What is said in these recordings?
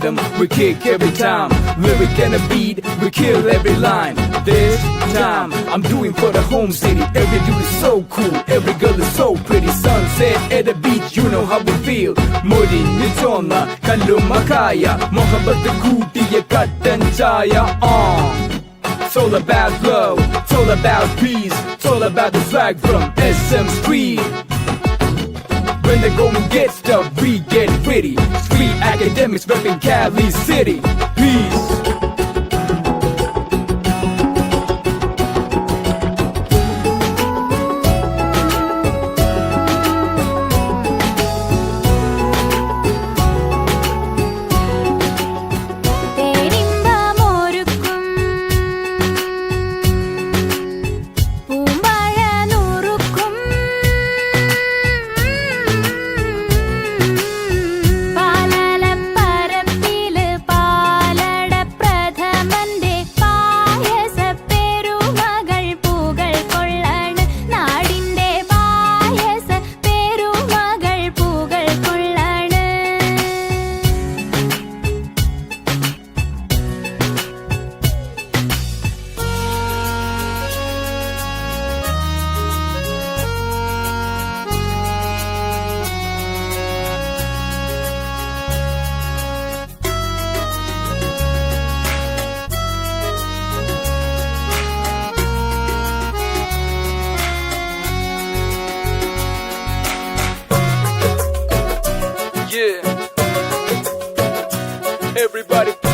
rhythm, we kick every time. Lyric and a beat, we kill every line. This time, I'm doing for the home city. Every dude is so cool, every girl is so pretty. Sunset at the beach, you know how we feel. Murin yutona, kalumakaya. Mohabbat kutiye katan chaya. Uh. It's all about love, it's all about peace, it's all about the flag from SM Street. When the going gets tough, we get pretty. Street academics repping Cali City. Peace. Everybody.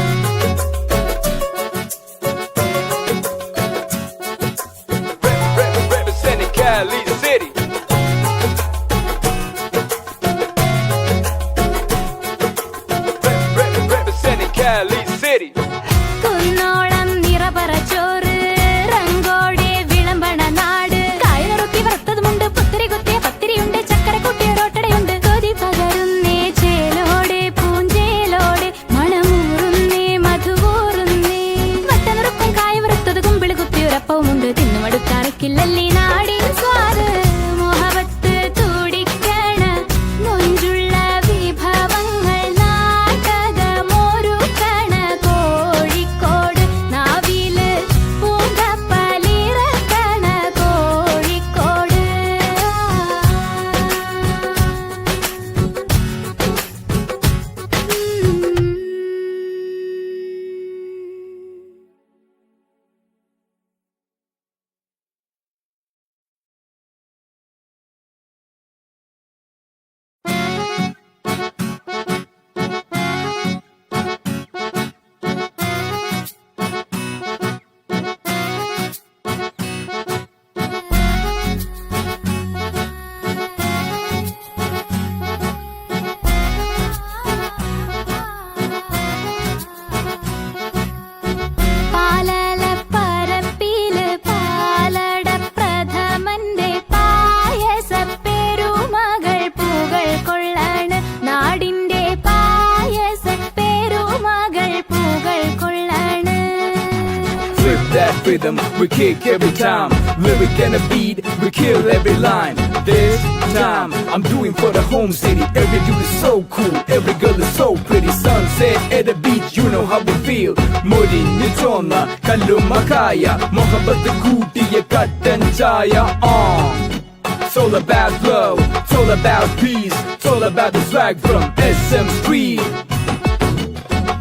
rhythm, we kick every time. Lyric and a beat, we kill every line. This time, I'm doing for the home city. Every dude is so cool, every girl is so pretty. Sunset at the beach, you know how we feel. Murin Nitona, Kalumakaya, Mohabbat the Kuti, Katan Chaya. Uh. It's all about flow, it's all about peace, it's all about the swag from SM Street.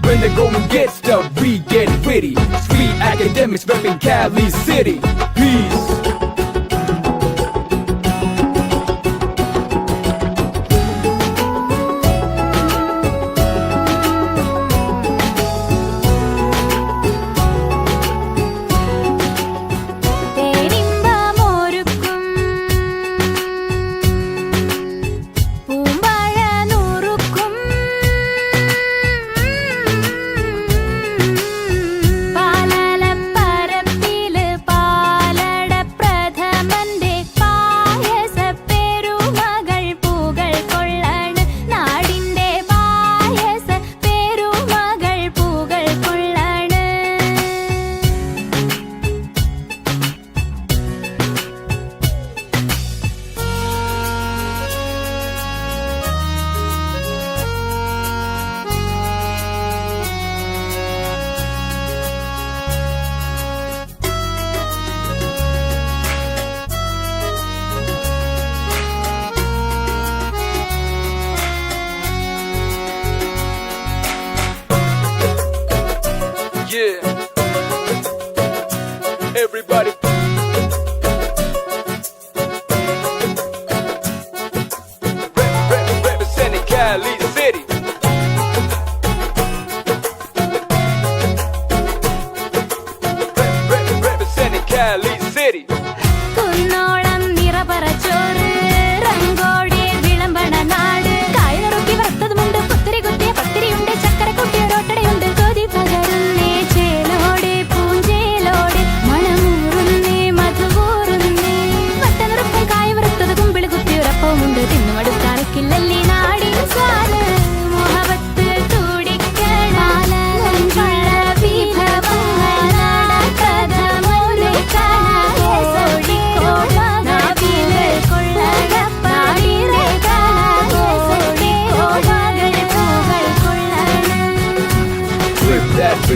When the going gets tough, we get pretty. Street academics repping Cali City. Peace.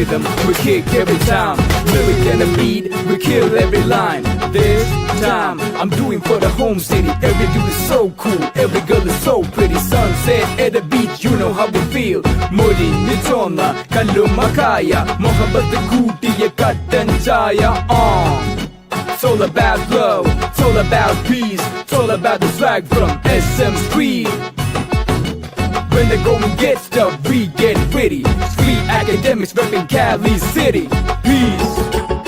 Rhythm, we kick every time. Lyric and a beat, we kill every line. This time, I'm doing for the home city. Every dude is so cool, every girl is so pretty. Sunset at the beach, you know how we feel. Modi, Nitona, Kalumakaya, Mohabbat Kutiya Katan Chaya. Uh. It's all about love, it's all about peace, it's all about the swag from SM Street. When the going gets tough, we get pretty. Street academics repping Cali City. Peace.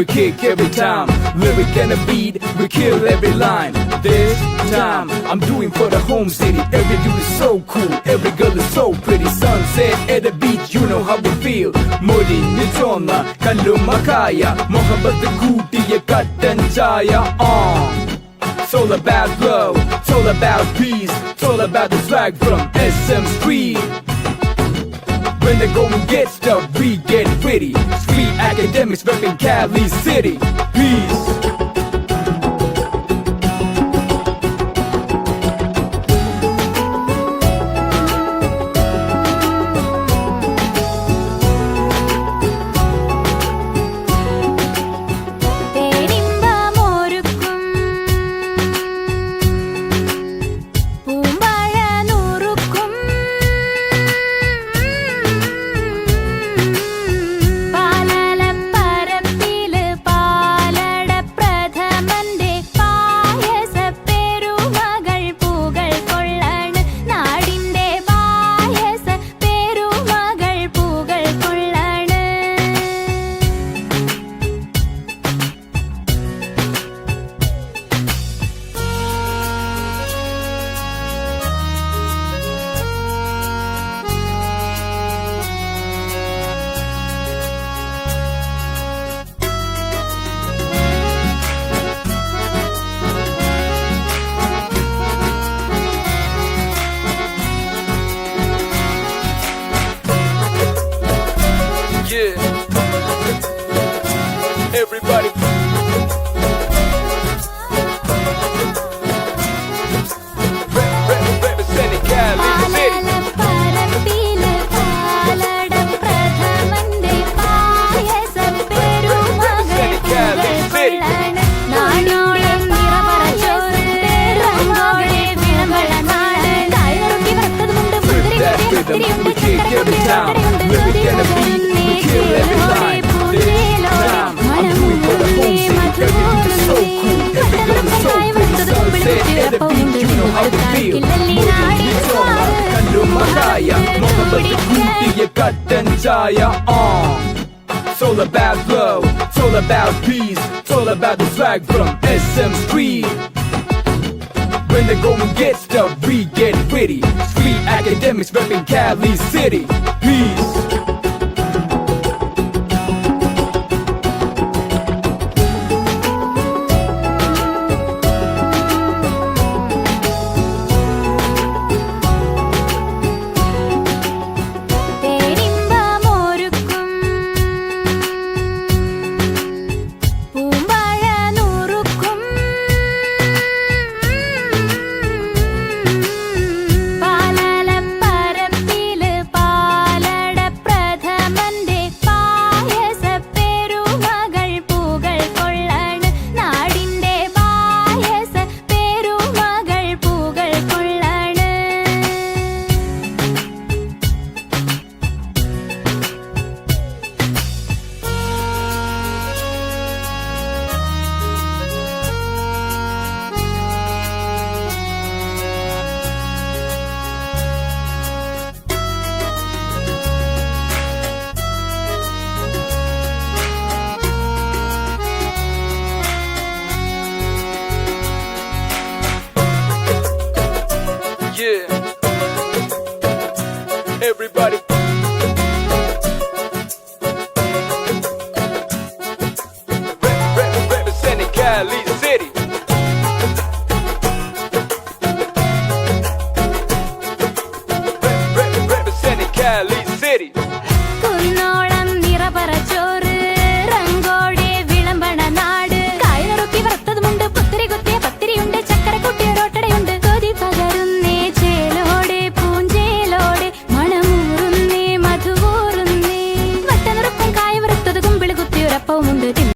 We kick every time. Lyric and a beat, we kill every line. This time, I'm doing for the home city. Every dude is so cool, every girl is so pretty. Sunset at the beach, you know how we feel. Modi, Nitona, Kalumakaya, Mohabbat Kutiya Katan Chaya. Uh. It's all about love, it's all about peace, it's all about the swag from SM Street. When the going gets tough, we get pretty. Street academics repping Cali City. Peace. like a groupie, you got the entire arm. Uh-uh. It's all about love, it's all about peace, it's all about the swag from SM Street. When the going gets tough, we get witty. Street academics repping Cali City. Peace.